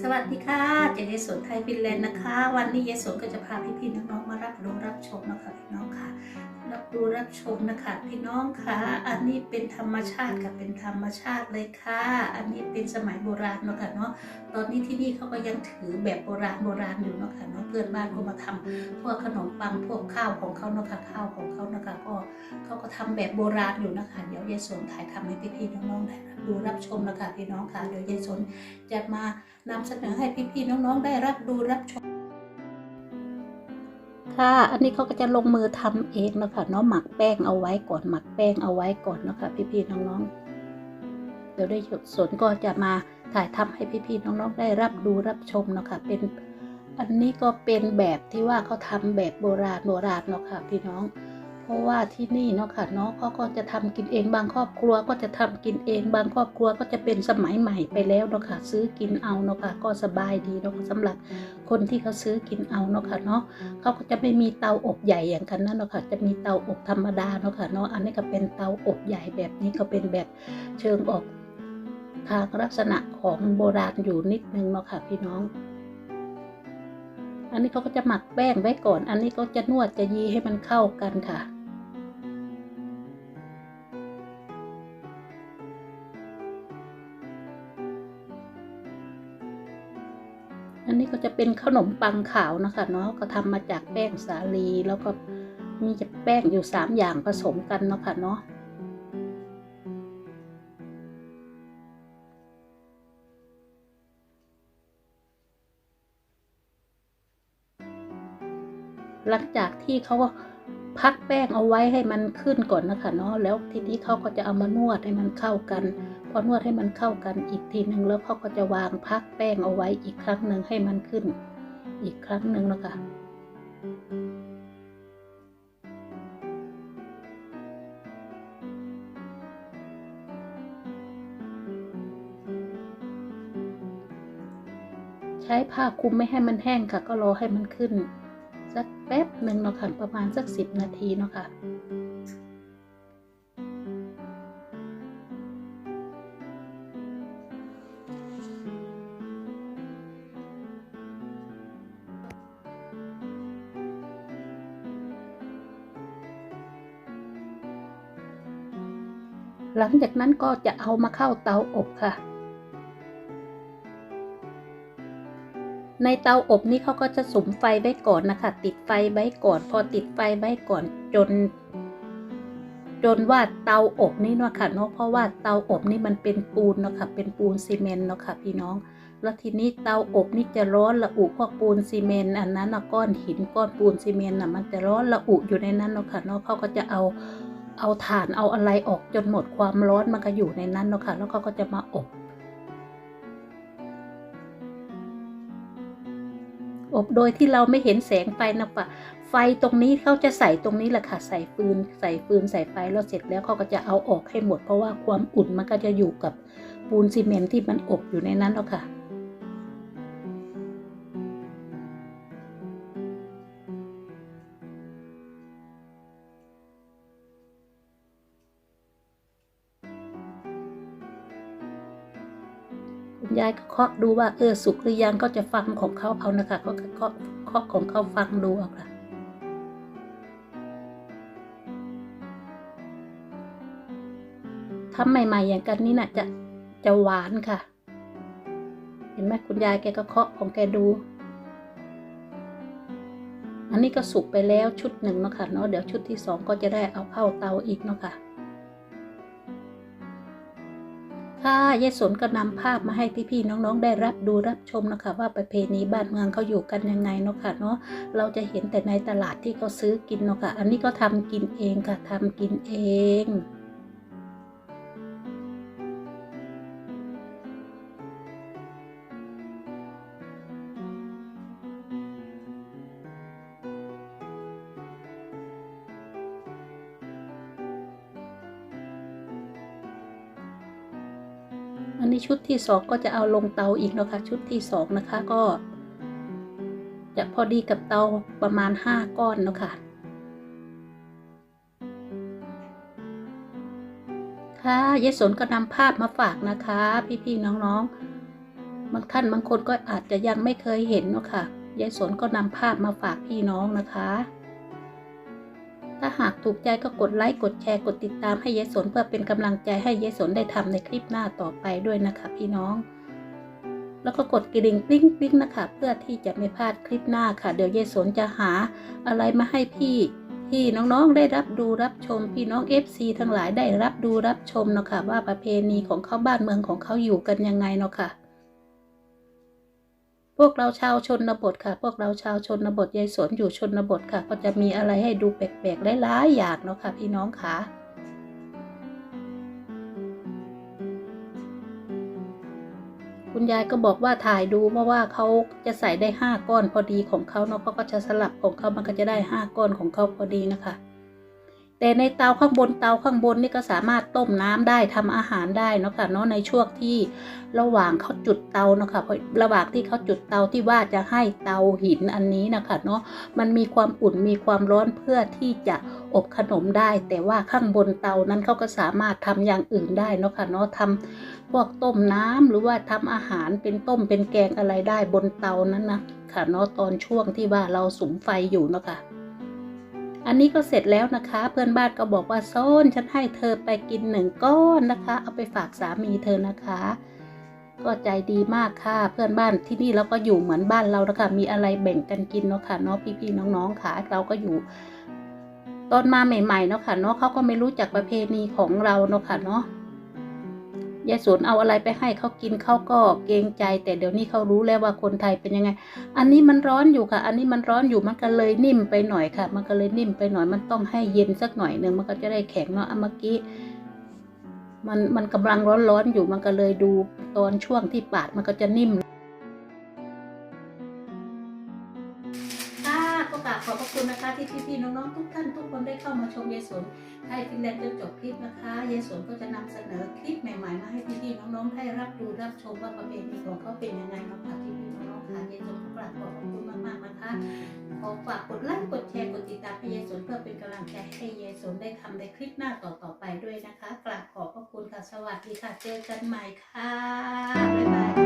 สวัสดีค่ะเจเยสนไทยฟินแลนด์นะคะ วันนี้เยสนก็จะพาพี่ๆน้องๆมารับรู้รับชมนะคะพี่น้องค่ะ รับรู้รับชมนะคะพี่น้องคะอันนี้เป็นธรรมชาติค่ะเป็นธรรมชาติเลยค่ะ อันนี้เป็นสมัยโบราณเนาะค่ะเนาะตอนนี้ที่นี่เขาก็ยังถือแบบโบราณโบราณอยู่เนาะค่ะเนาะเพื่อนบ้านก็มาทำพวกขนมปังพวกข้าวของเขาเนาะค่ะข้าวของเขาเนาะค่ะก็เขาก็ทำแบบโบราณอยู่นะคะเดี๋ยวเยสนถ่ายทำให้พี่ๆน้องๆได้รับดูรับชมนะคะพี่น้องค่ะเดี๋ยวเยสนจะมานำเสนอให้พี่ๆน้องๆได้รับดูรับชม ค่ะ อันนี้เขาก็จะลงมือทำเองนะคะเนาะหมักแป้งเอาไว้ก่อนหมักแป้งเอาไว้ก่อนนะคะพี่ๆน้องๆ เดี๋ยวได้สนก็จะมาถ่ายทำให้พี่ๆน้องๆได้รับดูรับชมนะคะเป็นอันนี้ก็เป็นแบบที่ว่าเขาทำแบบโบราณโบราณเนาะค่ะพี่น้อง ราะว่าที่นี่เนาะค่ะเนาะเขาก็จะทำกินเองบางครอบครัวก็จะทำกินเองบางครอบครัวก็จะเป็นสมัยใหม่ไปแล้วเนาะค่ะซื้อกินเอาเนาะค่ะก็สบายดีเนาะสำหรับคนที่เขาซื้อกินเอาเนาะค่ะเนาะเขาก็จะไม่มีเตาอบใหญ่อย่างกันนั่นเนาะค่ะจะมีเตาอบธรรมดาเนาะค่ะเนาะอันนี้ก็เป็นเตาอบใหญ่แบบนี้ก็เป็นแบบเชิงออกทางลักษณะของโบราณอยู่นิดนึงเนาะค่ะพี่น้องอันนี้เขาก็จะหมักแป้งไว้ก่อน อันนี้ก็จะนวดจะยีให้มันเข้ากันค่ะ อันนี้ก็จะเป็นขนมปังขาวนะคะเนาะก็ทำมาจากแป้งสาลีแล้วก็มีจะแป้งอยู่สามอย่างผสมกันเนาะค่ะเนาะหลังจากที่เขาพักแป้งเอาไว้ให้มันขึ้นก่อนนะคะเนาะแล้วทีนี้เขาก็จะเอามานวดให้มันเข้ากัน พอนวดให้มันเข้ากันอีกทีหนึ่งแล้วเขาก็จะวางพักแป้งเอาไว้อีกครั้งหนึ่งให้มันขึ้น อีกครั้งหนึ่งนะคะใช้ผ้าคลุมไม่ให้มันแห้งค่ะ ก็รอให้มันขึ้น สักแป๊บหนึ่งเนาะค่ะประมาณสักสิบนาทีเนาะค่ะ หลังจากนั้นก็จะเอามาเข้าเตาอบค่ะ ในเตาอบนี้เขาก็จะสุมไฟไว้ก่อนนะคะ ติดไฟไว้ก่อน พอติดไฟไว้ก่อนจน จนว่าเตาอบนี่เนาะค่ะเนาะเพราะว่าเตาอบนี่มันเป็นปูนเนาะค่ะ เป็นปูนซีเมนต์เนาะค่ะพี่น้องแล้วทีนี้เตาอบนี่จะร้อนระอุพวกปูนซีเมนต์อันนั้นนะก้อนหินก้อนปูนซีเมนต์น่ะมันจะร้อนระอุอยู่ในนั้นเนาะค่ะเนาะเขาก็จะเอา เอาถ่านเอาอะไรออกจนหมดความร้อนมันก็อยู่ในนั้นเนาะค่ะแล้วเขาก็จะมาอบ อบโดยที่เราไม่เห็นแสงไฟนะปะไฟตรงนี้เขาจะใส่ตรงนี้แหละค่ะใส่ฟืนใส่ฟืนใส่ไฟแล้วเสร็จแล้วเขาก็จะเอาออกให้หมด เพราะว่าความอุ่นมันก็จะอยู่กับปูนซีเมนต์ที่มันอบอยู่ในนั้นแล้วค่ะ คุณยายก็เคาะดูว่าเออสุกหรือยังก็จะฟังของเขาเอานะคะก็เคาะเคาะของเขาฟังดูเอาค่ะทำใหม่ ๆ อย่างกันนี่น่ะจะจะหวานค่ะ เห็นไหมคุณยายแกก็เคาะของแกดู อันนี้ก็สุกไปแล้วชุดหนึ่งเนาะค่ะเนาะเดี๋ยวชุดที่สองก็จะได้เอาเข้าเตาอีกเนาะค่ะ ค่ะยายสนก็นำภาพมาให้พี่ๆน้องๆ ได้รับดูรับชมนะคะ ว่าประเพณีบ้านเมืองเขาอยู่กันยังไงเนาะค่ะเนาะเราจะเห็นแต่ในตลาดที่เขาซื้อกินเนาะค่ะ อันนี้ก็ทำกินเองค่ะทำกินเอง อันนี้ชุดที่สองก็จะเอาลงเตาอีกนะคะ ชุดที่สองนะคะก็ จะพอดีกับเตาประมาณห้าก้อนเนาะค่ะค่ะยายสนก็นำภาพมาฝากนะคะ พี่ๆน้องๆ บางท่านบางคนก็อาจจะยังไม่เคยเห็นเนาะค่ะยายสนก็นำภาพมาฝากพี่น้องนะคะ ถ้าหากถูกใจก็กดไลค์ กดแชร์ กดติดตามให้ยายสนเพื่อเป็นกำลังใจให้ยายสนได้ทำในคลิปหน้าต่อไปด้วยนะคะพี่น้อง แล้วก็กดกระดิ่งกริ๊งกริ๊งนะคะ เพื่อที่จะไม่พลาดคลิปหน้าค่ะ เดี๋ยวยายสนจะหาอะไรมาให้พี่พี่น้องๆได้รับดูรับชมพี่น้อง FC ทั้งหลายได้รับดูรับชมเนาะค่ะว่าประเพณีของเขาบ้านเมืองของเขาอยู่กันยังไงเนาะค่ะ พวกเราชาวชนบทค่ะ พวกเราชาวชนบทยายสนอยู่ชนบทค่ะ ก็จะมีอะไรให้ดูแปลกๆหลายๆอย่างเนาะค่ะพี่น้องค่ะคุณยายก็บอกว่าถ่ายดูเพราะว่าเขาจะใส่ได้ห้าก้อนพอดีของเขาเนาะเขาก็จะสลับของเขามันก็จะได้ห้าก้อนของเขาพอดีนะคะ แต่ในเตาข้างบนเตาข้างบนนี่ก็สามารถต้มน้ำได้ทำอาหารได้เนาะค่ะเนาะในช่วงที่ระหว่างเขาจุดเตาเนาะค่ะเพราะระหว่างที่เขาจุดเตาที่ว่าจะให้เตาหินอันนี้นะคะเนาะมันมีความอุ่นมีความร้อนเพื่อที่จะอบขนมได้ แต่ว่าข้างบนเตานั้นเขาก็สามารถทำอย่างอื่นได้เนาะค่ะเนาะทำพวกต้มน้ำหรือว่าทำอาหารเป็นต้มเป็นแกงอะไรได้บนเตานั้นนะค่ะเนาะตอนช่วงที่ว่าเราสุมไฟอยู่เนาะค่ะ อันนี้ก็เสร็จแล้วนะคะ เพื่อนบ้านก็บอกว่าโซนฉันให้เธอไปกินหนึ่งก้อนนะคะ เอาไปฝากสามีเธอนะคะ ก็ใจดีมากค่ะ เพื่อนบ้านที่นี่เราก็อยู่เหมือนบ้านเรานะคะมีอะไรแบ่งกันกินเนาะค่ะเนาะพี่ๆน้องๆค่ะเราก็อยู่ตอนมาใหม่ๆเนาะค่ะเนาะเขาก็ไม่รู้จักประเพณีของเราเนาะค่ะเนาะ ยายสนเอาอะไรไปให้เขากินเขาก็เกรงใจ แต่เดี๋ยวนี้เขารู้แล้วว่าคนไทยเป็นยังไง อันนี้มันร้อนอยู่ค่ะ อันนี้มันร้อนอยู่มันก็เลยนิ่มไปหน่อยค่ะ มันก็เลยนิ่มไปหน่อยมันต้องให้เย็นสักหน่อยหนึ่งมันก็จะได้แข็งเนาะเมื่อกี้มันมันกำลังร้อนๆอยู่มันก็เลยดูตอนช่วงที่ปาดมันก็จะนิ่ม ที่พี่ๆน้องๆทุกท่านทุกคนได้เข้ามาชมยายสนไทยฟินแลนด์จนจบคลิปนะคะยายสนก็จะนำเสนอคลิปใหม่ๆมาให้พี่ๆน้องๆได้รับดูรับชมว่าประเพณีของเขาเป็นยังไงเนาะค่ะพี่ๆน้องๆค่ะยายสนก็กราบขอบคุณมากๆนะคะขอฝากกดไลค์กดแชร์กดติดตามให้ยายสนเพื่อเป็นกำลังใจให้ยายสนได้ทำในคลิปหน้าต่อๆไปด้วยนะคะกราบขอบพระคุณค่ะสวัสดีค่ะเจอกันใหม่ค่ะบ๊ายบาย